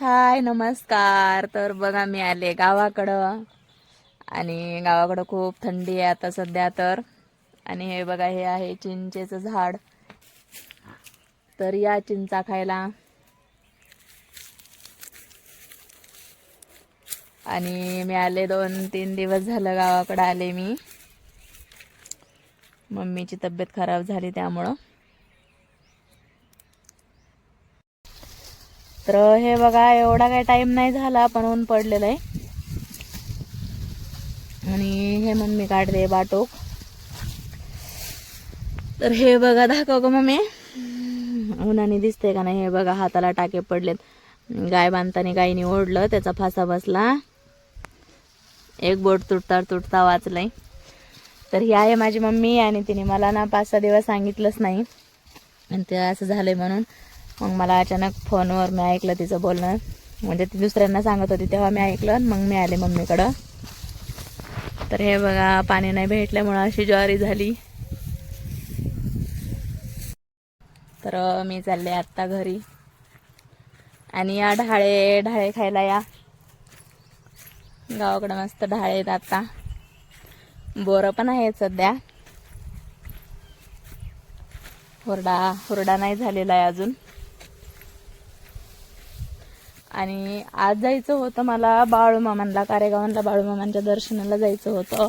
हाय नमस्कार. तर बघा मी आले गावाकडं. आणि गावाकडं खूप थंडी आहे आता सध्या तर. आणि हे बघा हे आहे चिंचेचं झाड. तर या चिंचा खायला. आणि मी आले दोन तीन दिवस झालं गावाकडं आले मी. मम्मीची तब्येत खराब झाली त्यामुळं. तर हे बघा एवढा काही टाइम नाही झाला पण ऊन पडलेलं आहे. आणि हे मम्मी काढते बाटोक. तर हे बघा दाखव ग मम्मी. उन्हाने दिसते का नाही? हे बघा हाताला टाके पडलेत. गाय बांधताना गायीने ओढलं त्याचा फासा बसला. एक बोट तुटता तुटता वाचलंय. तर ही आहे माझी मम्मी आणि तिने मला ना पाच सहा दिवस सांगितलंच नाही. आणि ते असं झालंय म्हणून. मग मला अचानक फोनवर मी ऐकलं तिचं बोलणं. म्हणजे ती दुसऱ्यांना सांगत होती तेव्हा मी ऐकलं आणि मग मी आले मम्मीकडं. तर हे बघा पाणी नाही भेटल्यामुळं अशी ज्वारी झाली. तर मी चालले आत्ता घरी. आणि या ढाळे ढाळे खायला या. गावाकडं मस्त ढाळे आहेत आता. बोरं पण आहेत सध्या. हुरडा हुरडा नाही झालेला आहे अजून. आणि आज जायचं होतं मला बाळूमामांना कारेगावांना बाळूमामांच्या दर्शनाला जायचं होतं.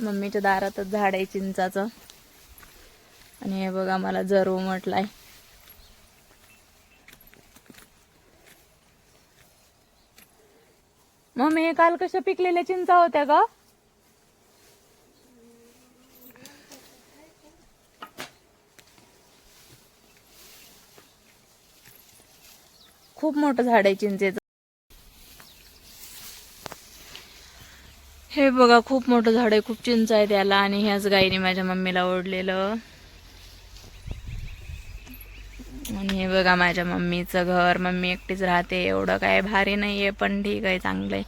मम्मीच्या दारातच झाड आहे चिंचाचं. आणि हे बघा मला जर उमटलाय मम्मी हे काल कशा पिकलेल्या चिंचा होत्या ग? खूप मोठं झाड आहे चिंचेचं. हे बघा खूप मोठं झाड आहे खूप चिंच आहे त्याला आणि ह्याच गाईने माझ्या मम्मीला ओढलेलं. आणि हे बघा माझ्या मम्मीचं घर मम्मी एकटीच राहते एवढं काय भारी नाहीये पण ठीक आहे चांगलं आहे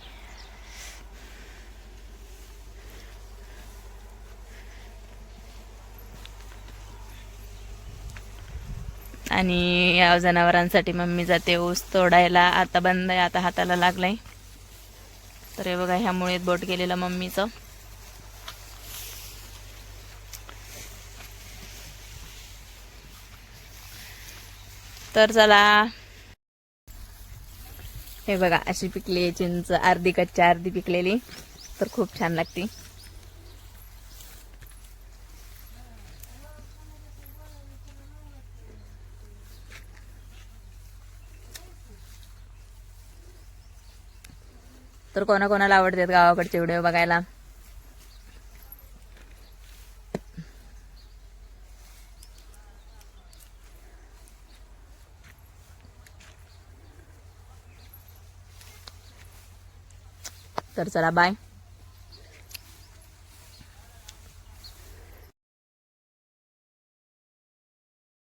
आणि या जनावरांसाठी मम्मी जाते ऊस तोडायला आता बंद आहे आता हाताला लागलाय. तर हे बघा ह्यामुळे बोट गेलेलं मम्मीचं. तर चला. हे बघा अशी पिकली चिंच अर्धी कच्ची अर्धी पिकलेली. तर खूप छान लागते. तर कोणाकोणाला आवडतात गावाकडचे व्हिडिओ बघायला? तर चला बाय